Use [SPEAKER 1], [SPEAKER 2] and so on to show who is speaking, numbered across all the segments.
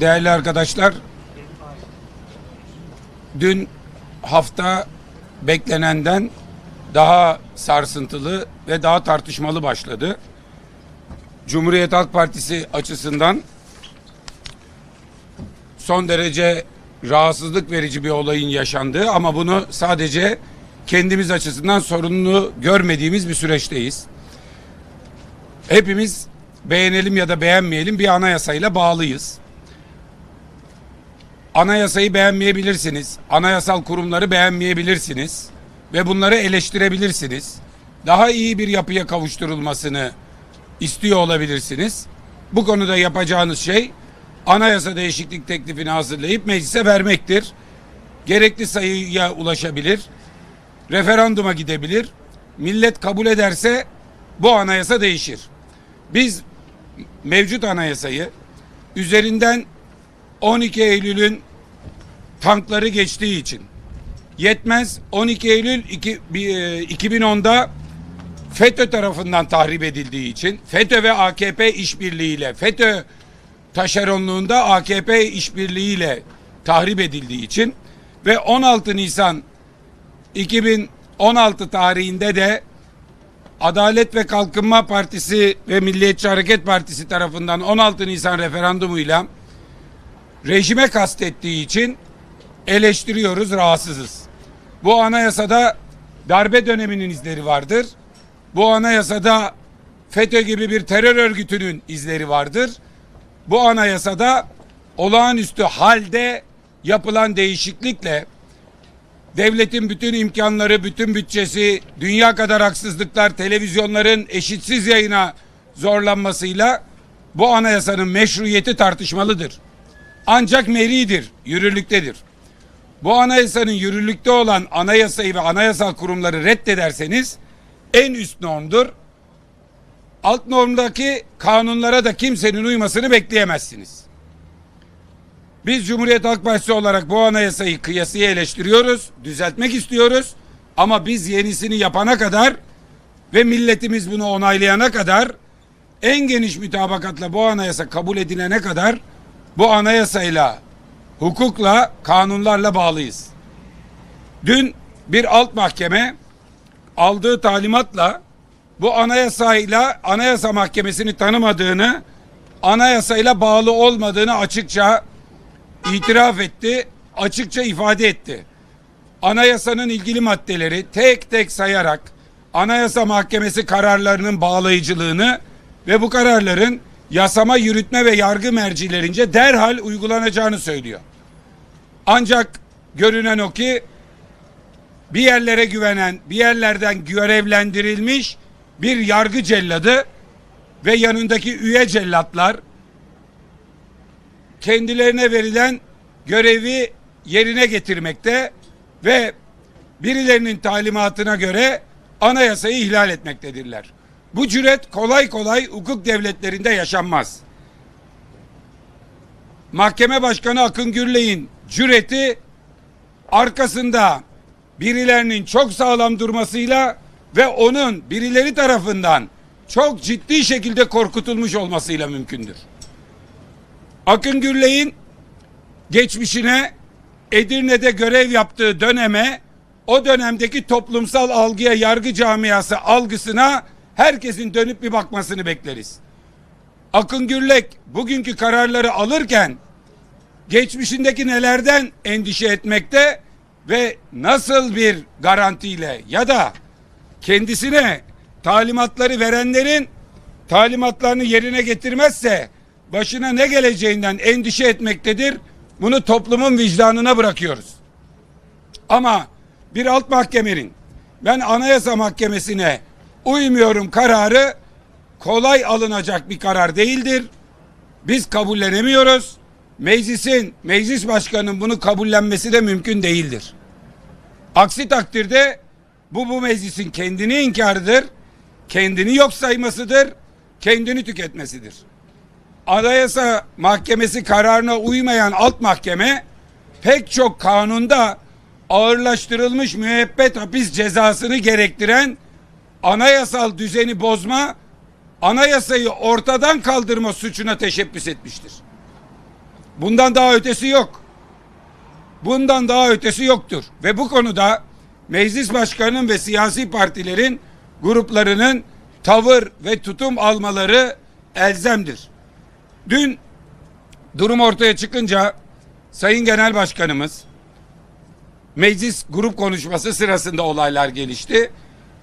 [SPEAKER 1] değerli arkadaşlar. Dün hafta beklenenden daha sarsıntılı ve daha tartışmalı başladı. Cumhuriyet Halk Partisi açısından son derece rahatsızlık verici bir olayın yaşandığı ama bunu sadece kendimiz açısından sorunlu görmediğimiz bir süreçteyiz. Hepimiz beğenelim ya da beğenmeyelim bir anayasayla bağlıyız. Anayasayı beğenmeyebilirsiniz. Anayasal kurumları beğenmeyebilirsiniz ve bunları eleştirebilirsiniz. Daha iyi bir yapıya kavuşturulmasını istiyor olabilirsiniz. Bu konuda yapacağınız şey anayasa değişiklik teklifini hazırlayıp meclise vermektir. Gerekli sayıya ulaşabilir. Referanduma gidebilir. Millet kabul ederse bu anayasa değişir. Biz mevcut anayasayı üzerinden 12 Eylül'ün tankları geçtiği için. Yetmez 12 Eylül iki- bir, e, 2010'da FETÖ tarafından tahrip edildiği için FETÖ ve AKP işbirliğiyle FETÖ taşeronluğunda AKP işbirliğiyle tahrip edildiği için ve 16 Nisan 2016 tarihinde de Adalet ve Kalkınma Partisi ve Milliyetçi Hareket Partisi tarafından 16 Nisan referandumuyla rejime kastettiği için eleştiriyoruz, rahatsızız. Bu anayasada darbe döneminin izleri vardır. Bu anayasada FETÖ gibi bir terör örgütünün izleri vardır. Bu anayasada olağanüstü halde yapılan değişiklikle devletin bütün imkanları, bütün bütçesi, dünya kadar haksızlıklar, televizyonların eşitsiz yayına zorlanmasıyla bu anayasanın meşruiyeti tartışmalıdır. Ancak meridir, yürürlüktedir. Bu anayasanın yürürlükte olan anayasayı ve anayasal kurumları reddederseniz en üst normdur. Alt normdaki kanunlara da kimsenin uymasını bekleyemezsiniz. Biz Cumhuriyet Halk Partisi olarak bu anayasayı kıyasıya eleştiriyoruz, düzeltmek istiyoruz. Ama biz yenisini yapana kadar ve milletimiz bunu onaylayana kadar en geniş mütabakatla bu anayasa kabul edilene kadar bu anayasayla, hukukla, kanunlarla bağlıyız. Dün bir alt mahkeme aldığı talimatla bu anayasayla anayasa mahkemesini tanımadığını, anayasayla bağlı olmadığını açıkça itiraf etti, açıkça ifade etti. Anayasanın ilgili maddeleri tek tek sayarak Anayasa Mahkemesi kararlarının bağlayıcılığını ve bu kararların yasama, yürütme ve yargı mercilerince derhal uygulanacağını söylüyor. Ancak görünen o ki bir yerlere güvenen, bir yerlerden görevlendirilmiş bir yargı celladı ve yanındaki üye cellatlar kendilerine verilen görevi yerine getirmekte ve birilerinin talimatına göre anayasayı ihlal etmektedirler. Bu cüret kolay kolay hukuk devletlerinde yaşanmaz. Mahkeme Başkanı Akın Gürley'in cüreti arkasında birilerinin çok sağlam durmasıyla ve onun birileri tarafından çok ciddi şekilde korkutulmuş olmasıyla mümkündür. Akın Gürley'in geçmişine Edirne'de görev yaptığı döneme o dönemdeki toplumsal algıya yargı camiası algısına herkesin dönüp bir bakmasını bekleriz. Akın Gürlek bugünkü kararları alırken geçmişindeki nelerden endişe etmekte ve nasıl bir garantiyle ya da kendisine talimatları verenlerin talimatlarını yerine getirmezse başına ne geleceğinden endişe etmektedir. Bunu toplumun vicdanına bırakıyoruz. Ama bir alt mahkemenin ben anayasa mahkemesine uymuyorum kararı kolay alınacak bir karar değildir. Biz kabullenemiyoruz. Meclisin, meclis başkanının bunu kabullenmesi de mümkün değildir. Aksi takdirde bu bu meclisin kendini inkarıdır, kendini yok saymasıdır, kendini tüketmesidir. Anayasa Mahkemesi kararına uymayan alt mahkeme pek çok kanunda ağırlaştırılmış müebbet hapis cezasını gerektiren anayasal düzeni bozma, anayasayı ortadan kaldırma suçuna teşebbüs etmiştir. Bundan daha ötesi yok. Bundan daha ötesi yoktur. Ve bu konuda meclis başkanının ve siyasi partilerin gruplarının tavır ve tutum almaları elzemdir. Dün durum ortaya çıkınca Sayın Genel Başkanımız meclis grup konuşması sırasında olaylar gelişti.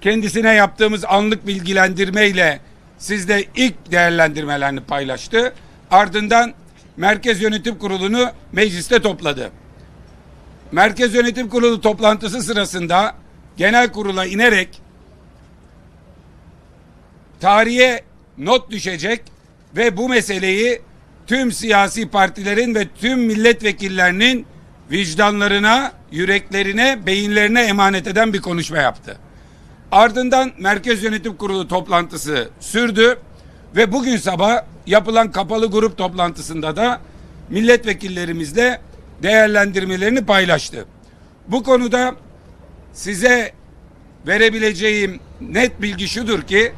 [SPEAKER 1] Kendisine yaptığımız anlık bilgilendirmeyle sizde ilk değerlendirmelerini paylaştı. Ardından Merkez Yönetim Kurulu'nu mecliste topladı. Merkez Yönetim Kurulu toplantısı sırasında genel kurula inerek tarihe not düşecek ve bu meseleyi tüm siyasi partilerin ve tüm milletvekillerinin vicdanlarına, yüreklerine, beyinlerine emanet eden bir konuşma yaptı. Ardından Merkez Yönetim Kurulu toplantısı sürdü ve bugün sabah yapılan kapalı grup toplantısında da milletvekillerimizle değerlendirmelerini paylaştı. Bu konuda size verebileceğim net bilgi şudur ki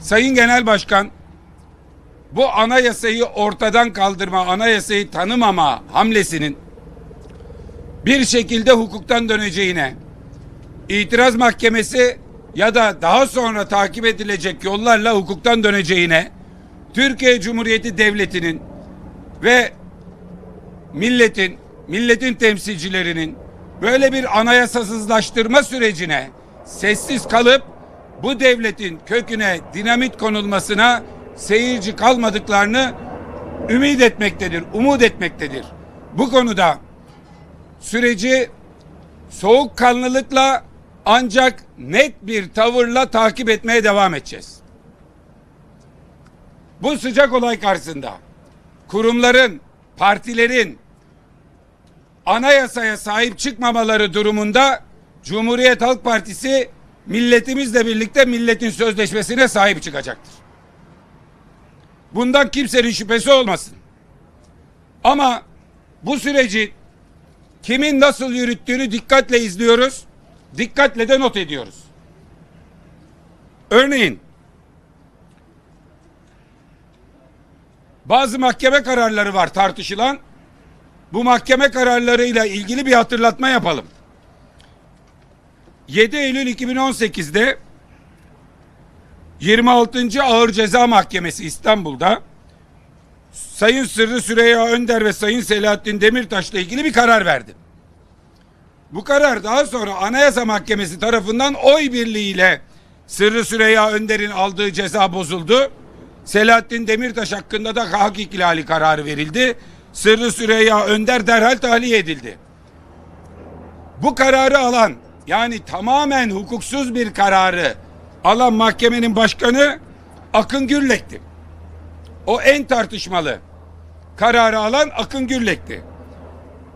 [SPEAKER 1] Sayın Genel Başkan bu anayasayı ortadan kaldırma, anayasayı tanımama hamlesinin bir şekilde hukuktan döneceğine, itiraz mahkemesi ya da daha sonra takip edilecek yollarla hukuktan döneceğine, Türkiye Cumhuriyeti Devleti'nin ve milletin, milletin temsilcilerinin böyle bir anayasasızlaştırma sürecine sessiz kalıp bu devletin köküne dinamit konulmasına seyirci kalmadıklarını ümit etmektedir, umut etmektedir. Bu konuda süreci soğukkanlılıkla ancak net bir tavırla takip etmeye devam edeceğiz. Bu sıcak olay karşısında kurumların, partilerin anayasaya sahip çıkmamaları durumunda Cumhuriyet Halk Partisi milletimizle birlikte milletin sözleşmesine sahip çıkacaktır. Bundan kimsenin şüphesi olmasın. Ama bu süreci kimin nasıl yürüttüğünü dikkatle izliyoruz. Dikkatle de not ediyoruz. Örneğin bazı mahkeme kararları var tartışılan. Bu mahkeme kararlarıyla ilgili bir hatırlatma yapalım. 7 Eylül 2018'de 26. Ağır Ceza Mahkemesi İstanbul'da Sayın Sırrı Süreyya Önder ve Sayın Selahattin Demirtaş'la ilgili bir karar verdi. Bu karar daha sonra Anayasa Mahkemesi tarafından oy birliğiyle Sırrı Süreyya Önder'in aldığı ceza bozuldu. Selahattin Demirtaş hakkında da hak ihlali kararı verildi. Sırrı Süreyya Önder derhal tahliye edildi. Bu kararı alan yani tamamen hukuksuz bir kararı alan mahkemenin başkanı Akın Gürlek'ti. O en tartışmalı kararı alan Akın Gürlek'ti.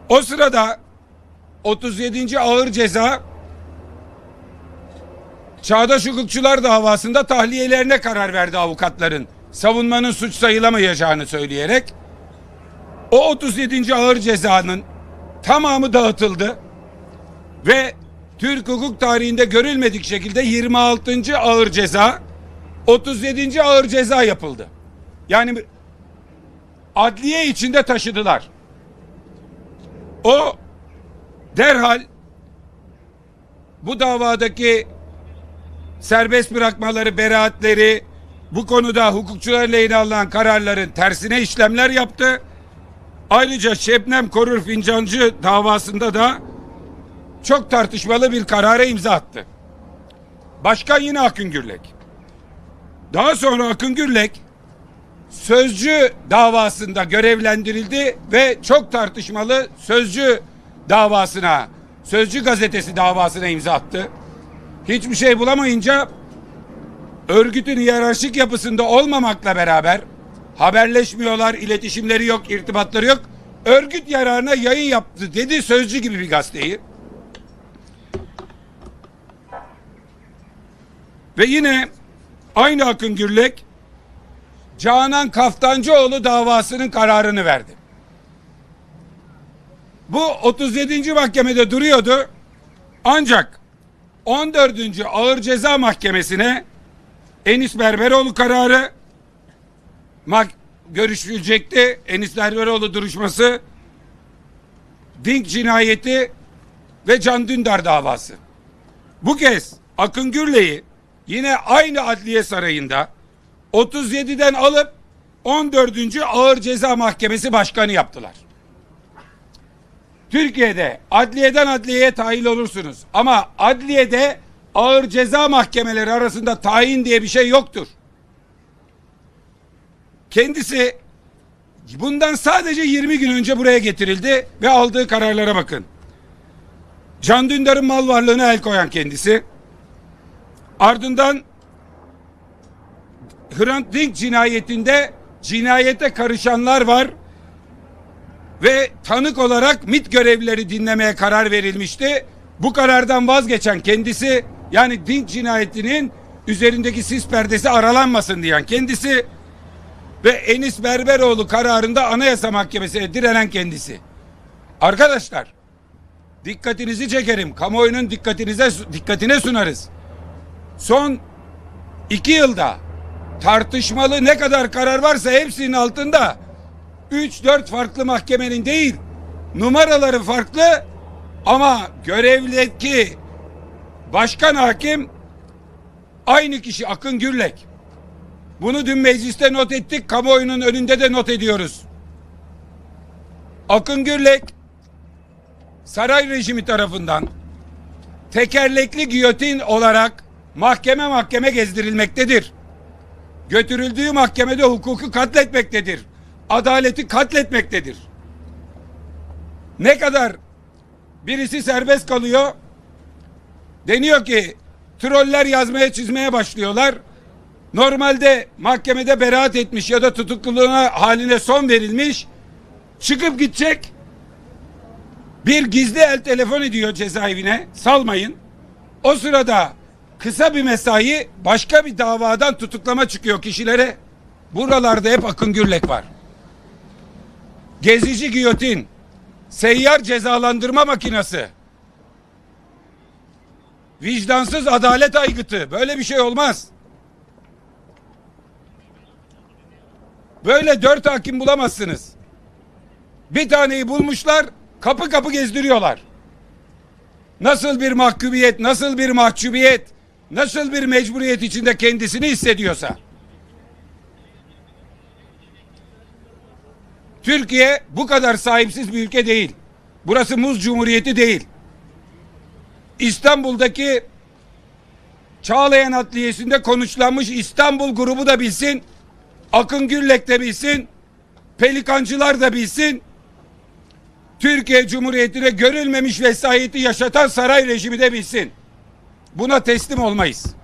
[SPEAKER 1] O sırada 37. ağır ceza Çağdaş Hukukçular davasında tahliyelerine karar verdi avukatların. Savunmanın suç sayılamayacağını söyleyerek o 37. ağır cezanın tamamı dağıtıldı ve Türk hukuk tarihinde görülmedik şekilde 26. ağır ceza 37. ağır ceza yapıldı. Yani adliye içinde taşıdılar. O derhal bu davadaki serbest bırakmaları, beraatleri, bu konuda hukukçular lehine alınan kararların tersine işlemler yaptı. Ayrıca Şebnem Korur Fincancı davasında da çok tartışmalı bir karara imza attı. Başkan yine Akın Gürlek. Daha sonra Akın Gürlek Sözcü davasında görevlendirildi ve çok tartışmalı Sözcü davasına, Sözcü gazetesi davasına imza attı. Hiçbir şey bulamayınca örgütün hiyerarşik yapısında olmamakla beraber haberleşmiyorlar, iletişimleri yok, irtibatları yok. Örgüt yararına yayın yaptı dedi Sözcü gibi bir gazeteyi. Ve yine aynı Akın Gürlek Canan Kaftancıoğlu davasının kararını verdi. Bu 37. mahkemede duruyordu. Ancak 14. Ağır Ceza Mahkemesi'ne Enis Berberoğlu kararı görüşülecekti. Enis Berberoğlu duruşması, Dink cinayeti ve Can Dündar davası. Bu kez Akın Gürley'i yine aynı adliye sarayında 37'den alıp 14. Ağır Ceza Mahkemesi Başkanı yaptılar. Türkiye'de adliyeden adliyeye tayin olursunuz. Ama adliyede ağır ceza mahkemeleri arasında tayin diye bir şey yoktur. Kendisi bundan sadece 20 gün önce buraya getirildi ve aldığı kararlara bakın. Can Dündar'ın mal varlığına el koyan kendisi. Ardından Hrant Dink cinayetinde cinayete karışanlar var ve tanık olarak MIT görevlileri dinlemeye karar verilmişti. Bu karardan vazgeçen kendisi yani Dink cinayetinin üzerindeki sis perdesi aralanmasın diyen kendisi ve Enis Berberoğlu kararında Anayasa Mahkemesi'ne direnen kendisi. Arkadaşlar dikkatinizi çekerim. Kamuoyunun dikkatinize dikkatine sunarız. Son iki yılda tartışmalı ne kadar karar varsa hepsinin altında 3-4 farklı mahkemenin değil numaraları farklı ama görevdeki başkan hakim aynı kişi Akın Gürlek. Bunu dün mecliste not ettik, kamuoyunun önünde de not ediyoruz. Akın Gürlek saray rejimi tarafından tekerlekli giyotin olarak mahkeme mahkeme gezdirilmektedir. Götürüldüğü mahkemede hukuku katletmektedir. Adaleti katletmektedir. Ne kadar birisi serbest kalıyor deniyor ki troller yazmaya çizmeye başlıyorlar. Normalde mahkemede beraat etmiş ya da tutukluluğuna haline son verilmiş. Çıkıp gidecek. Bir gizli el telefon ediyor cezaevine. Salmayın. O sırada kısa bir mesai başka bir davadan tutuklama çıkıyor kişilere. Buralarda hep Akın Gürlek var. Gezici giyotin, seyyar cezalandırma makinası, vicdansız adalet aygıtı. Böyle bir şey olmaz. Böyle dört hakim bulamazsınız. Bir taneyi bulmuşlar, kapı kapı gezdiriyorlar. Nasıl bir mahkumiyet, nasıl bir mahcubiyet, nasıl bir mecburiyet içinde kendisini hissediyorsa. Türkiye bu kadar sahipsiz bir ülke değil. Burası muz cumhuriyeti değil. İstanbul'daki Çağlayan Adliyesi'nde konuşlanmış İstanbul grubu da bilsin. Akın Gürlek de bilsin. Pelikancılar da bilsin. Türkiye Cumhuriyeti'ne görülmemiş vesayeti yaşatan saray rejimi de bilsin. Buna teslim olmayız.